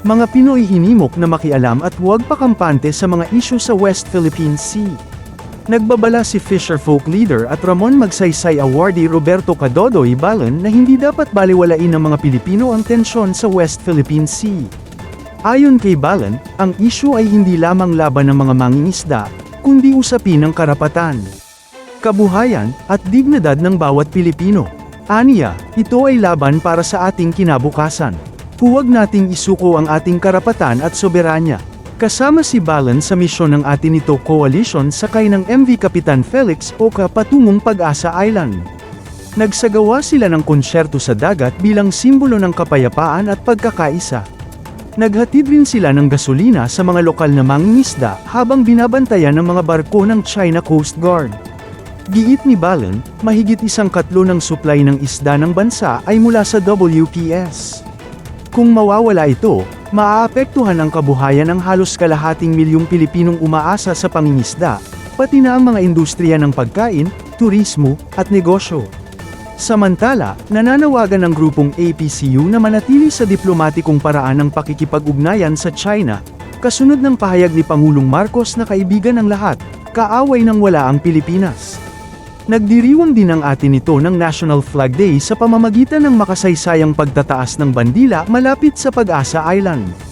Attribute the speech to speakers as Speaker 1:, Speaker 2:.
Speaker 1: Mga Pinoy hinimok na makialam at huwag pakampante sa mga isyu sa West Philippine Sea. Nagbabala si Fisher Folk leader at Ramon Magsaysay awardee Roberto Cadodoy Balon na hindi dapat baliwalain ng mga Pilipino ang tensyon sa West Philippine Sea. Ayon kay Balon, ang isyu ay hindi lamang laban ng mga mangingisda, kundi usapin ng karapatan, kabuhayan, at dignidad ng bawat Pilipino. Aniya, ito ay laban para sa ating kinabukasan. Huwag nating isuko ang ating karapatan at soberanya. Kasama si Balan sa misyon ng atin ito coalition sakay ng MV Kapitan Felix Oka patungong Pag-asa Island. Nagsagawa sila ng konsyerto sa dagat bilang simbolo ng kapayapaan at pagkakaisa. Naghatid rin sila ng gasolina sa mga lokal na mangingisda habang binabantayan ng mga barko ng China Coast Guard. Giit ni Balan, mahigit isang katlo ng supply ng isda ng bansa ay mula sa WPS. Kung mawawala ito, maaapektuhan ang kabuhayan ng halos kalahating milyong Pilipinong umaasa sa pangingisda, pati na ang mga industriya ng pagkain, turismo, at negosyo. Samantala, nananawagan ng grupong APCU na manatili sa diplomatikong paraan ng pakikipag-ugnayan sa China, kasunod ng pahayag ni Pangulong Marcos na kaibigan ng lahat, kaaway ng wala ang Pilipinas. Nagdiriwang din ang atin ito ng National Flag Day sa pamamagitan ng makasaysayang pagtataas ng bandila malapit sa Pag-asa Island.